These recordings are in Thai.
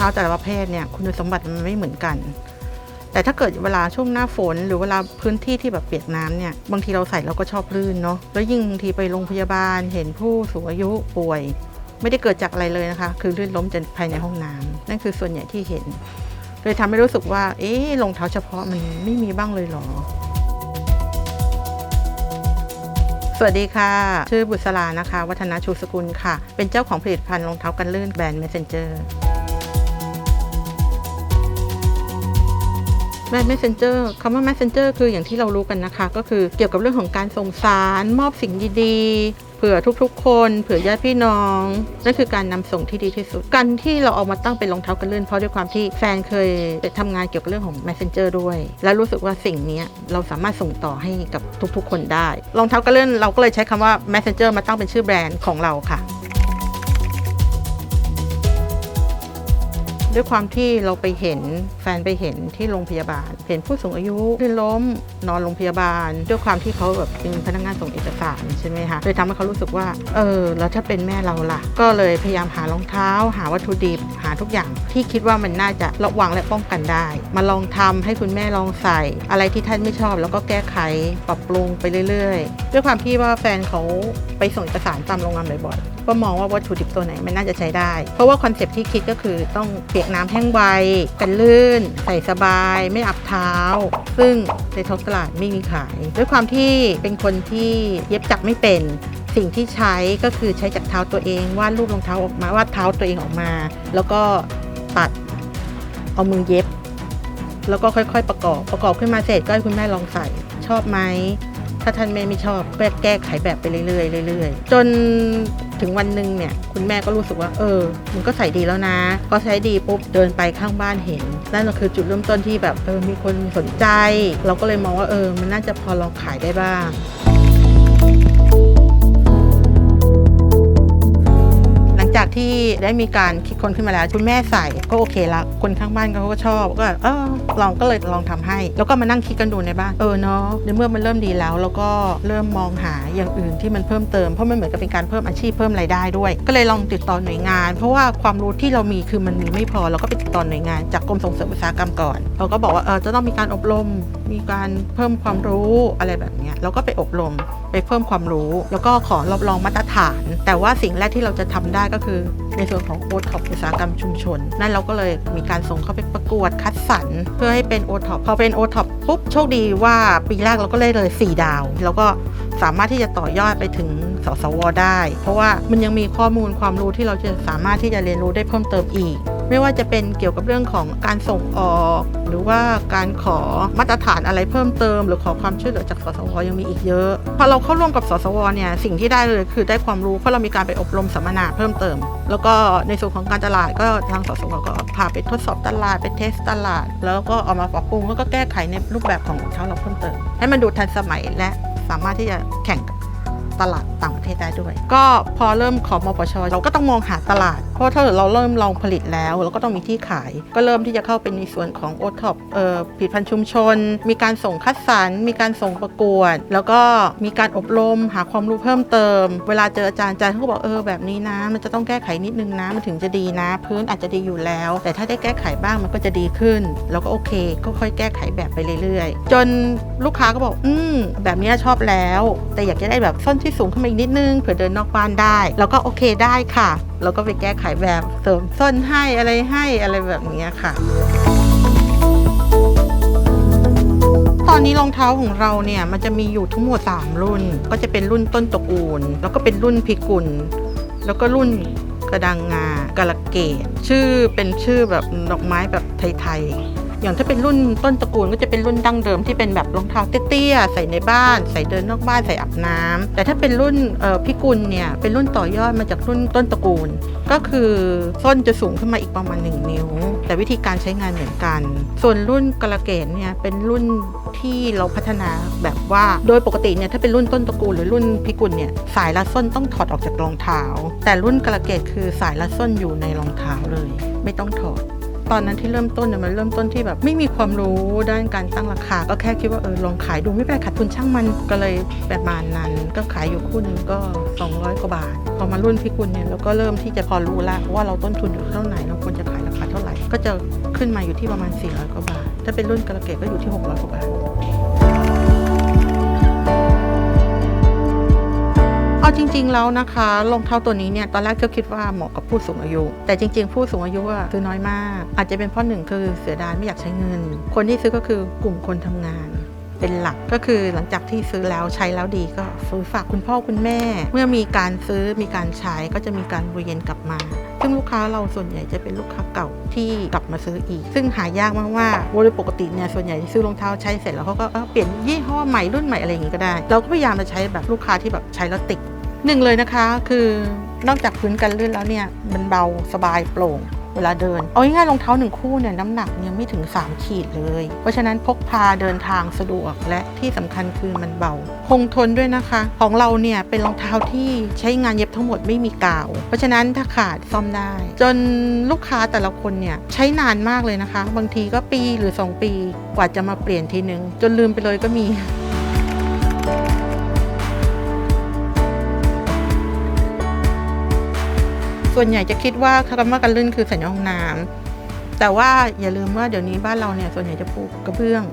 ท้าแต่ละประเภทเนี่ยคุณสมบัติมันไม่เหมือนกัน แต่ถ้าเกิดเวลาช่วงหน้าฝน หรือเวลาพื้นที่ที่แบบเปียกน้ำเนี่ยบางทีเราใส่เราก็ชอบลื่นเนาะแล้วยิ่งบางทีไปโรงพยาบาล เห็นผู้สูงอายุป่วย ไม่ได้เกิดจากอะไรเลยนะคะ คือลื่นล้มจนภายในห้องน้ำนั่นคือส่วนใหญ่ที่เห็นเลยทำให้รู้สึกว่า เอ๊ะรองเท้าเฉพาะมันไม่มีบ้างเลยเหรอสวัสดีค่ะ ชื่อบุษรานะคะ วัฒนาชูสกุลค่ะ เป็นเจ้าของผลิตภัณฑ์รองเท้ากันลื่นแบรนด์ Messenger Messenger คำว่า Messenger คืออย่างที่เรารู้กันนะคะ ก็คือเกี่ยวกับเรื่องของการส่งสาร มอบสิ่งดีๆ เผื่อทุกๆ คน เผื่อญาติพี่น้อง นั่นคือการนำส่งที่ดีที่สุด การที่เราเอามาตั้งเป็นรองเท้ากันลื่นเพราะด้วยความที่แฟนเคยไปทำงานเกี่ยวกับเรื่องของ Messenger ด้วย แล้วรู้สึกว่าสิ่งนี้เราสามารถส่งต่อให้กับทุกๆ คนได้ รองเท้ากันลื่นเราก็เลยใช้คำว่า Messenger มาตั้งเป็นชื่อแบรนด์ของเราค่ะ ด้วยความที่เราไปเห็นแฟนไปเห็นที่โรงพยาบาล เห็นผู้สูงอายุลื่นล้มนอนโรงพยาบาล ด้วยความที่เขาแบบเป็นพนักงานส่งเอกสารใช่ไหมคะเลยทำให้เขารู้สึกว่า เออแล้วถ้าเป็นแม่เราล่ะ ก็เลยพยายามหารองเท้า หาวัตถุดิบหาทุกอย่าง ที่คิดว่ามันน่าจะระวังและป้องกันได้ มาลองทำให้คุณแม่ลองใส่ อะไรที่ท่านไม่ชอบ แล้วก็แก้ไขปรับปรุงไปเรื่อยๆ ด้วยความที่ว่าแฟนเขาไปส่งเอกสารตามโรงงานบ่อยๆ ก็มองว่าวัตถุดิบตัวไหนมันน่าจะใช้ได้ เพราะว่าคอนเซปที่คิดก็คือต้องเปียกน้ำแห้งไวกันลื่น ใส่สบาย ไม่อับเท้า ซึ่งในท้องตลาดไม่มีขาย ด้วยความที่เป็นคนที่เย็บจักรไม่เป็นสิ่งที่ใช้ก็คือใช้จากเท้าตัวเองวาดรูปรองเท้าออกมาวาดเท้าตัวเองออกมา แล้วก็ตัดเอามือเย็บ แล้วก็ค่อย ๆ ประกอบประกอบขึ้นมาเสร็จก็ให้คุณแม่ลองใส่ชอบไหมถ้าท่านแม่ไม่ชอบก็แก้ไขแบบไปเรื่อยๆเรื่อยๆจน ถึงวันหนึ่งเนี่ยคุณแม่ก็รู้สึกว่า เออ มันก็ใส่ดีแล้วนะ ก็ใช้ดีปุ๊บเดินไปข้างบ้านเห็น นั่นก็คือจุดเริ่มต้นที่แบบเออมีคนสนใจ เราก็เลยมองว่าเออ มันน่าจะพอลองขายได้บ้าง ที่ได้มีการคิดคนขึ้นมาแล้ว คุณแม่ใส่ก็โอเคละคนข้างบ้านเขาก็ชอบก็เออลองก็เลยลองทำให้ แล้วก็มานั่งคิดกันดูในบ้านเออเนาะในเมื่อมันเริ่มดีแล้วแล้วก็เริ่มมองหาอย่างอื่นที่มันเพิ่มเติมเพราะมันเหมือนกับเป็นการเพิ่มอาชีพเพิ่มรายได้ด้วย ก็เลยลองติดต่อหน่วยงาน เพราะว่าความรู้ที่เรามีคือมันมีไม่พอเราก็ไปติดต่อหน่วยงานจากกรมส่งเสริมอุตสาหกรรมก่อนเราก็บอกว่าเออจะต้องมีการอบรม มีการเพิ่มความรู้อะไรแบบนี้เราก็ไปอบรมไปเพิ่มความรู้ แล้วก็ขอรับรองมาตรฐาน แต่ว่าสิ่งแรกที่เราจะทำได้ก็คือในส่วนของโอท็อปอุตสาหกรรมชุมชน นั่นเราก็เลยมีการส่งเข้าไปประกวดคัดสรรเพื่อให้เป็นโอท็อปพอเป็นโอท็อปปุ๊บโชคดีว่าปีแรกเราก็เลยเลย 4 ดาว แล้วก็สามารถที่จะต่อยอดไปถึงสสวได้ เพราะว่ามันยังมีข้อมูลความรู้ที่เราจะสามารถที่จะเรียนรู้ได้เพิ่มเติมอีก ไม่ว่าจะเป็นเกี่ยวกับเรื่องของการส่งออก หรือว่าการขอมาตรฐานอะไรเพิ่มเติม หรือขอความช่วยเหลือจากสสวยังมีอีกเยอะ พอเราเข้าร่วมกับสสวเนี่ยสิ่งที่ได้เลยคือได้ความรู้เพราะเรามีการไปอบรมสัมมนาเพิ่มเติม แล้วก็ในส่วนของการตลาดก็ทางสสวก็พาไปทดสอบตลาดไปเทสตลาด แล้วก็เอามาปรับปรุงแล้วก็แก้ไขในรูปแบบของรองเท้าเราเพิ่มเติม ให้มันดูทันสมัยและสามารถที่จะแข่งกับ ตลาดต่างประเทศได้ด้วย ก็พอเริ่มขอมปชเราก็ต้องมองหาตลาด เพราะถ้าเกิดเราเริ่มลองผลิตแล้วเราก็ต้องมีที่ขาย ก็เริ่มที่จะเข้าเป็นในส่วนของโอท็อปเอ่อผลิตภัณฑ์ชุมชน มีการส่งคัดสรรมีการส่งประกวด แล้วก็มีการอบรมหาความรู้เพิ่มเติม เวลาเจออาจารย์อาจารย์เขาบอกเออแบบนี้นะ มันจะต้องแก้ไขนิดนึงนะมันถึงจะดีนะ พื้นอาจจะดีอยู่แล้ว แต่ถ้าได้แก้ไขบ้างมันก็จะดีขึ้น แล้วก็โอเคก็ค่อยแก้ไขแบบไปเรื่อยๆ จนลูกค้าก็บอกอืมแบบนี้ชอบแล้ว แต่อยากจะได้แบบส้นที่สูงขึ้นมาอีกนิดนึงเผื่อเดินนอกบ้านได้ แล้วก็โอเคได้ค่ะ แล้วก็ไปแก้ไขแบบเสริมส้นให้อะไรให้อะไรแบบนี้ค่ะตอนนี้รองเท้าของเราเนี่ยมันจะมีอยู่ทั้งหมด 3 รุ่น ก็จะเป็นรุ่นต้นตระกูล แล้วก็เป็นรุ่นพิกุล แล้วก็รุ่นกระดังงากาลเกตชื่อเป็นชื่อแบบดอกไม้แบบไทยๆ อย่างถ้าเป็นรุ่นต้นตระกูลก็จะเป็นรุ่นดั้งเดิมที่เป็นแบบรองเท้าเตี้ยๆใส่ในบ้านใส่เดินนอกบ้านใส่อาบน้ำแต่ถ้าเป็นรุ่นพิกุลเนี่ยเป็นรุ่นต่อยอดมาจากรุ่นต้นตระกูล ก็คือส้นจะสูงขึ้นมาอีกประมาณ 1 นิ้ว แต่วิธีการใช้งานเหมือนกัน ส่วนรุ่นกระเกตเนี่ยเป็นรุ่นที่เราพัฒนาแบบว่าโดยปกติเนี่ยถ้าเป็นรุ่นต้นตระกูลหรือรุ่นพิกุลเนี่ยสายรัดส้นต้องถอดออกจากรองเท้า แต่รุ่นกระเกตคือสายรัดส้นอยู่ในรองเท้าเลย ไม่ต้องถอด ตอนนั้นที่เริ่มต้นเนี่ยมันเริ่มต้นที่แบบไม่มีความรู้ด้านการตั้งราคา ก็แค่คิดว่าเออลองขายดูไม่เป็นไรขาดทุนช่างมันก็เลยประมาณนั้น ก็ขายอยู่คู่หนึ่งก็ 200 กว่าบาท พอมารุ่นพี่กุลเนี่ยเราก็เริ่มที่จะพอรู้ละว่าเราต้นทุนอยู่เท่าไหร่เราควรจะขายราคาเท่าไหร่ ก็จะขึ้นมาอยู่ที่ประมาณ 400 กว่าบาท ถ้าเป็นรุ่นกระเกตก็อยู่ที่ 600 กว่าบาท เอาจริง ๆ แล้วนะคะรองเท้าตัวนี้เนี่ยตอนแรกก็คิดว่าเหมาะกับผู้สูงอายุ แต่จริง ๆ ผู้สูงอายุอะซื้อน้อยมาก อาจจะเป็นเพราะหนึ่งคือเสียดายไม่อยากใช้เงิน คนที่ซื้อก็คือกลุ่มคนทำงานเป็นหลักก็คือหลังจากที่ซื้อแล้วใช้แล้วดีก็ซื้อฝากคุณพ่อคุณแม่ เมื่อมีการซื้อมีการใช้ก็จะมีการวนเวียนกลับมา ซึ่งลูกค้าเราส่วนใหญ่จะเป็นลูกค้าเก่าที่กลับมาซื้ออีก ซึ่งหายากมากว่าโดยปกติเนี่ยส่วนใหญ่ซื้อรองเท้าใช้เสร็จแล้วเขาก็เออเปลี่ยนยี่ห้อใหม่รุ่นใหม่อะไรอย่างงี้ก็ได้ เราก็พยายามจะใช้แบบลูกค้าที่แบบใช้แล้วติด หนึ่งเลยนะคะคือนอกจากพื้นกันลื่นแล้วเนี่ย มันเบาสบายโปร่งเวลาเดิน เอาง่ายๆรองเท้าหนึ่งคู่เนี่ยน้ำหนักยังไม่ถึง 3 ขีดเลย เพราะฉะนั้นพกพาเดินทางสะดวกและที่สำคัญคือมันเบา คงทนด้วยนะคะ ของเราเนี่ยเป็นรองเท้าที่ใช้งานเย็บทั้งหมดไม่มีกาว เพราะฉะนั้นถ้าขาดซ่อมได้ จนลูกค้าแต่ละคนเนี่ยใช้นานมากเลยนะคะ บางทีก็ปีหรือ 2 ปีกว่าจะมาเปลี่ยนทีนึง จนลืมไปเลยก็มี ส่วนใหญ่จะคิดว่าคำว่ากันลื่นคือสัญญาห้องน้ำแต่ว่าอย่าลืมว่าเดี๋ยวนี้บ้านเราเนี่ยส่วนใหญ่จะปลูกกระเบื้อง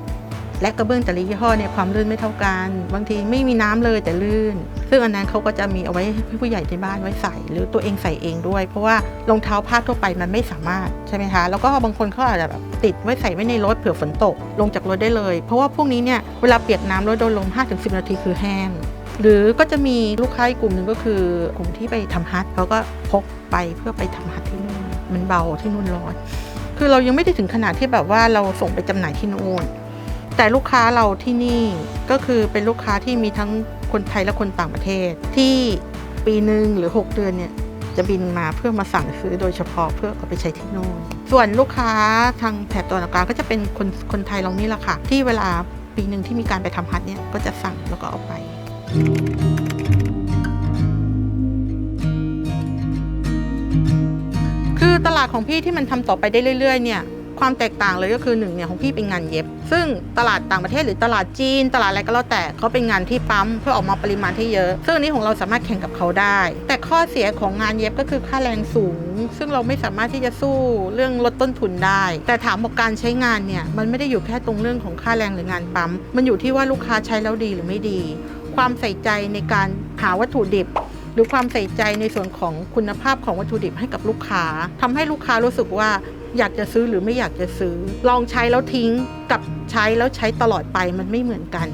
และกระเบื้องแต่ละยี่ห้อเนี่ยความลื่นไม่เท่ากัน บางทีไม่มีน้ำเลยแต่ลื่น ซึ่งอันนั้นเขาก็จะมีเอาไว้ให้ผู้ใหญ่ในบ้านไว้ใส่ หรือตัวเองใส่เองด้วย เพราะว่ารองเท้าผ้าทั่วไปมันไม่สามารถใช่ไหมคะแล้วก็บางคนเขาอาจจะแบบติดไว้ใส่ไว้ในรถเผื่อฝนตก ลงจากรถได้เลย เพราะว่าพวกนี้เนี่ยเวลาเปียกน้ำแล้วโดนลม5-10 นาทีคือแห้งหรือก็จะมีลูกค้าอีกกลุ่มหนึ่งก็คือกลุ่มที่ไปทำฮัทเขาก็พก ไปเพื่อไปทำฮัทที่นู่นมันเบาที่นู่นร้อน คือเรายังไม่ได้ถึงขนาดที่แบบว่าเราส่งไปจำหน่ายที่นู่นแต่ลูกค้าเราที่นี่ก็คือเป็นลูกค้าที่มีทั้งคนไทยและคนต่างประเทศ ที่ปีหนึ่งหรือ 6 เดือนเนี่ยจะบินมาเพื่อมาสั่งซื้อโดยเฉพาะเพื่อเอาไปใช้ที่นู่นส่วนลูกค้าทางแถบตะวันออกกลางก็จะเป็นคนคนไทยเรานี่แหละค่ะ ที่เวลาปีหนึ่งที่มีการไปทำฮัทเนี่ยก็จะสั่งแล้วก็เอาไปคือ ดของพี่ที่มันทำต่อไปได้เรื่อยๆเนี่ยความแตกต่างเลยก็คือหนึ่งเนี่ยของพี่เป็นงานเย็บ ซึ่งตลาดต่างประเทศหรือตลาดจีน ตลาดอะไรก็แล้วแต่เขาเป็นงานที่ปั๊มเพื่อออกมาปริมาณที่เยอะ ซึ่งอันนี้ของเราสามารถแข่งกับเขาได้ แต่ข้อเสียของงานเย็บก็คือค่าแรงสูง ซึ่งเราไม่สามารถที่จะสู้เรื่องลดต้นทุนได้ แต่ถามบอกการใช้งานเนี่ยมันไม่ได้อยู่แค่ตรงเรื่องของค่าแรงหรืองานปั๊มมันอยู่ที่ว่าลูกค้าใช้แล้วดีหรือไม่ดี ความใส่ใจในการหาวัตถุดิบ รือความใส่ใจในส่วนของคุณภาพของวัตถุดิบให้กับลูกค้าทำให้ลูกค้ารู้สึกว่าอยากจะซื้อหรือไม่อยากจะซื้อ ลองใช้แล้วทิ้งกับใช้แล้วใช้ตลอดไปมันไม่เหมือนกัน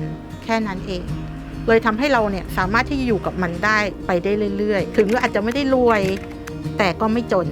แค่นั้นเอง เลยทำให้เราเนี่ยสามารถที่จะอยู่กับมันได้ไปได้เรื่อยๆ ถึงอาจจะไม่ได้รวย แต่ก็ไม่จน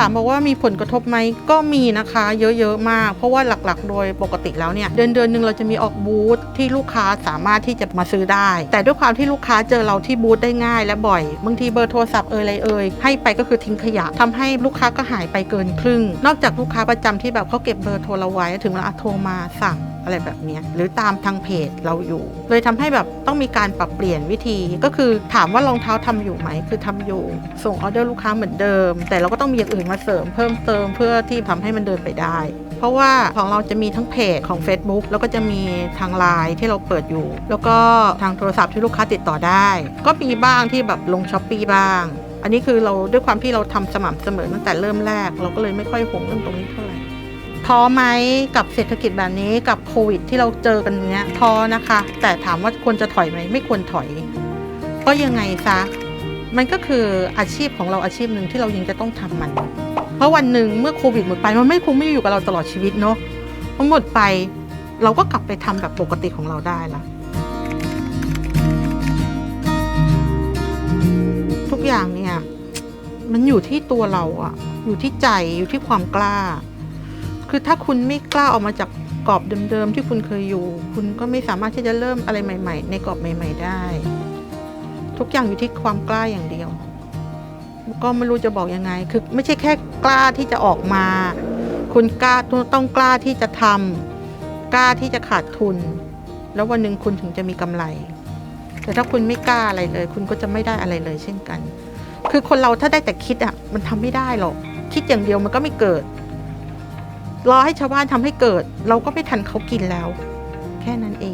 ถามบอกว่ามีผลกระทบไหมก็มีนะคะ เยอะๆมาก เพราะว่าหลักๆ โดยปกติแล้วเนี่ยเดือนเดือนหนึ่งเราจะมีออกบูธที่ลูกค้าสามารถที่จะมาซื้อได้ แต่ด้วยความที่ลูกค้าเจอเราที่บูธได้ง่าย และบ่อยบางทีเบอร์โทรศัพท์เอ่ยอะไรเอ่ยให้ไปก็คือทิ้งขยะทำให้ลูกค้าก็หายไปเกินครึ่ง นอกจากลูกค้าประจำที่แบบเขาเก็บเบอร์โทรเราไว้ถึงเวลาโทรมาสั่ง อะไรแบบนี้หรือตามทางเพจเราอยู่ เลยทำให้แบบต้องมีการปรับเปลี่ยนวิธีก็คือถามว่ารองเท้าทำอยู่ไหมคือทำอยู่ ส่งออเดอร์ลูกค้าเหมือนเดิม แต่เราก็ต้องมีอย่างอื่นมาเสริมเพิ่มเติมเพื่อที่ทำให้มันเดินไปได้ เพราะว่าของเราจะมีทั้งเพจของ Facebook แล้วก็จะมีทางไลน์ที่เราเปิดอยู่ แล้วก็ทางโทรศัพท์ที่ลูกค้าติดต่อได้ ก็มีบ้างที่แบบลงช้อปปีบ้างอันนี้คือเราด้วยความที่เราทำสม่ำเสมอตั้งแต่เริ่มแรก เราก็เลยไม่ค่อยห่วงเรื่องตรงนี้เท่าไหร่ ท้อไหมกับเศรษฐกิจแบบนี้กับโควิด ที่เราเจอกันเนี้ยท้อนะคะ แต่ถามว่าควรจะถอยไหมไม่ควรถอยเพราะยังไงซะมันก็คืออาชีพของเราอาชีพหนึ่งที่เรายังจะต้องทำมัน เพราะวันหนึ่งเมื่อโควิดหมดไปมันไม่คงไม่อยู่กับเราตลอดชีวิตเนาะพอหมดไปเราก็กลับไปทำแบบปกติของเราได้ละทุกอย่างเนี่ยมันอยู่ที่ตัวเราอะอยู่ที่ใจอยู่ที่ความกล้า คือถ้าคุณไม่กล้าออกมาจากกรอบเดิมๆที่คุณเคยอยู่ คุณก็ไม่สามารถที่จะเริ่มอะไรใหม่ ๆ ในกรอบใหม่ ๆ ได้ ทุกอย่างอยู่ที่ความกล้าอย่างเดียว ก็ไม่รู้จะบอกยังไง คือไม่ใช่แค่กล้าที่จะออกมา คุณกล้าต้องกล้าที่จะทำกล้าที่จะขาดทุน แล้ววันหนึ่งคุณถึงจะมีกำไร แต่ถ้าคุณไม่กล้าอะไรเลย คุณก็จะไม่ได้อะไรเลยเช่นกัน คือคนเราถ้าได้แต่คิดอะมันทำไม่ได้หรอก คิดอย่างเดียวมันก็ไม่เกิด รอให้ชาวบ้านทำให้เกิด เราก็ไม่ทันเขากินแล้ว แค่นั้นเอง